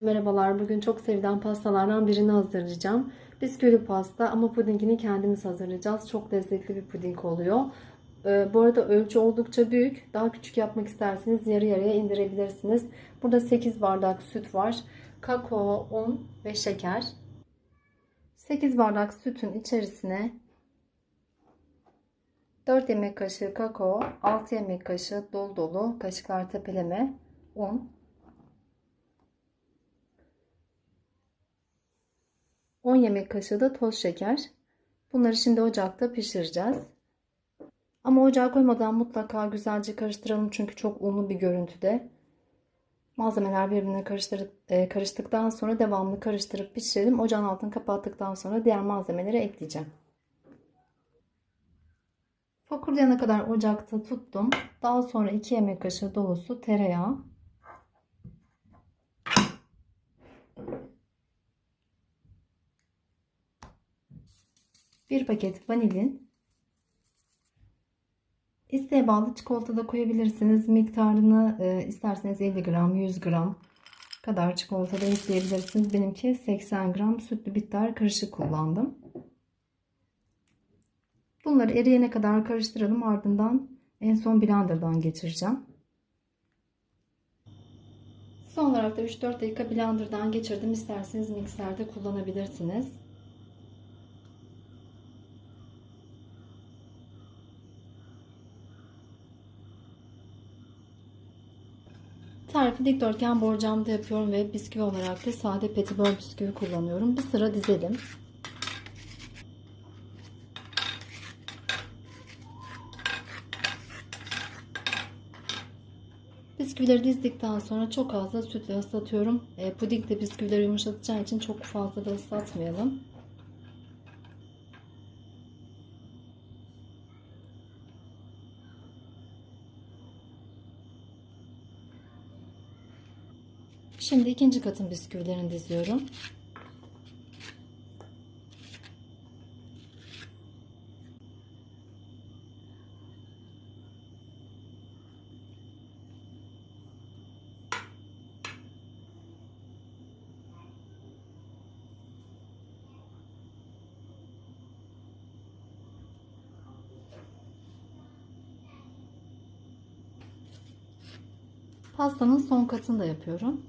Merhabalar, bugün çok sevilen pastalardan birini hazırlayacağım. Bisküvili pasta ama pudingini kendimiz hazırlayacağız. Çok lezzetli bir puding oluyor. Ee, bu arada ölçü oldukça büyük. Daha küçük yapmak isterseniz yarı yarıya indirebilirsiniz. Burada 8 bardak süt var. Kakao, un ve şeker. 8 bardak sütün içerisine 4 yemek kaşığı kakao, 6 yemek kaşığı dolu dolu kaşıklar tepeleme un, 10 yemek kaşığı da toz şeker. Bunları şimdi ocakta pişireceğiz. Ama ocağa koymadan mutlaka güzelce karıştıralım çünkü çok unlu bir görüntüde. Malzemeler birbirine karıştırıp, e, karıştıktan sonra devamlı karıştırıp pişirelim. Ocağın altını kapattıktan sonra diğer malzemeleri ekleyeceğim. Fokurlayana kadar ocakta tuttum. Daha sonra 2 yemek kaşığı dolusu tereyağı. Bir paket vanilin. İsteğe bağlı çikolata da koyabilirsiniz. Miktarını e, isterseniz 50 gram, 100 gram kadar çikolata da ekleyebilirsiniz. Benimki 80 gram sütlü bitter karışık kullandım. Bunları eriyene kadar karıştıralım. Ardından en son blenderdan geçireceğim. Son olarak da 3-4 dakika blenderdan geçirdim. İsterseniz mikserde kullanabilirsiniz. Tarifi dikdörtgen borcamda yapıyorum ve bisküvi olarak da sade petibör bisküvi kullanıyorum. Bir sıra dizelim. Bisküvileri dizdikten sonra çok az da sütle ıslatıyorum. E, puding de bisküvileri yumuşatacağı için çok fazla da ıslatmayalım. Şimdi ikinci katın bisküvilerini diziyorum. Pastanın son katını da yapıyorum.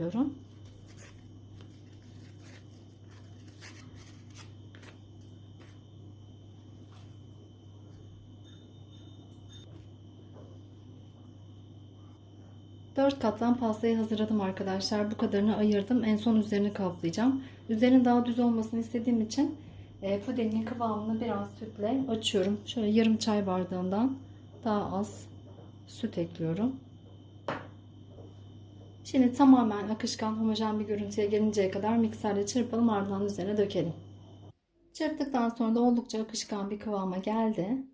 Yapıyorum. Dört kattan pastayı hazırladım arkadaşlar. Bu kadarını ayırdım. En son üzerini kaplayacağım. Üzerinin daha düz olmasını istediğim için e, pudingin kıvamını biraz sütle açıyorum. Şöyle yarım çay bardağından daha az süt ekliyorum. Şimdi tamamen akışkan homojen bir görüntüye gelinceye kadar mikserle çırpalım ardından üzerine dökelim. Çırptıktan sonra da oldukça akışkan bir kıvama geldi.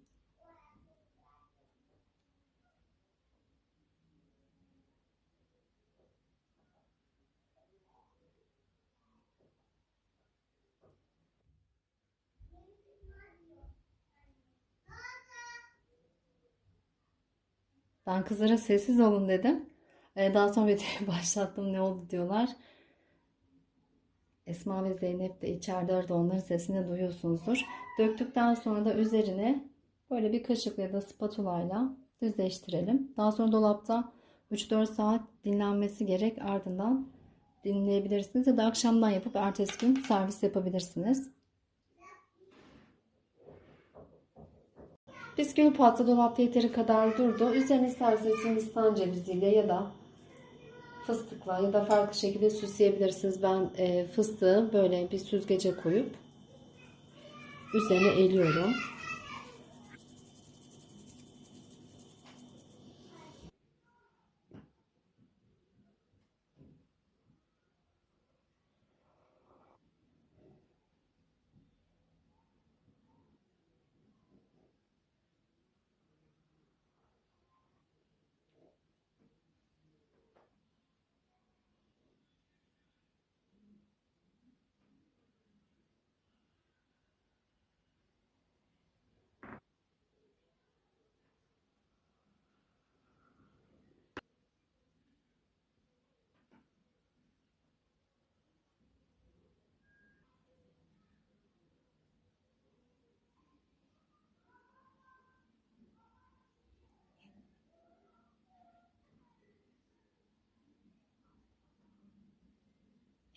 Ben kızlara sessiz olun dedim. Ee, daha sonra videoyu başlattım ne oldu diyorlar. Esma ve Zeynep de içeride de onların sesini duyuyorsunuzdur. Döktükten sonra da üzerine böyle bir kaşık ya da spatula ile düzleştirelim. Daha sonra dolapta 3-4 saat dinlenmesi gerek. Ardından dinleyebilirsiniz ya da akşamdan yapıp ertesi gün servis yapabilirsiniz. Bisküvi pasta dolapta yeteri kadar durdu. Üzerine isterseniz Hindistan ceviziyle ya da fıstıkla ya da farklı şekilde süsleyebilirsiniz. Ben e, fıstığı böyle bir süzgece koyup üzerine eliyorum.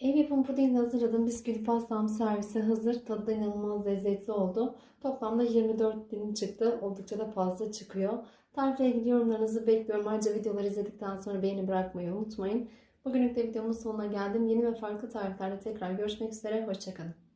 Ev yapımı puding hazırladım. Bisküvi pastam servise hazır. Tadı da inanılmaz lezzetli oldu. Toplamda 24 dilim çıktı. Oldukça da fazla çıkıyor. Tarifle ilgili yorumlarınızı bekliyorum. Ayrıca videoları izledikten sonra beğeni bırakmayı unutmayın. Bugünlük de videomun sonuna geldim. Yeni ve farklı tariflerle tekrar görüşmek üzere. Hoşçakalın.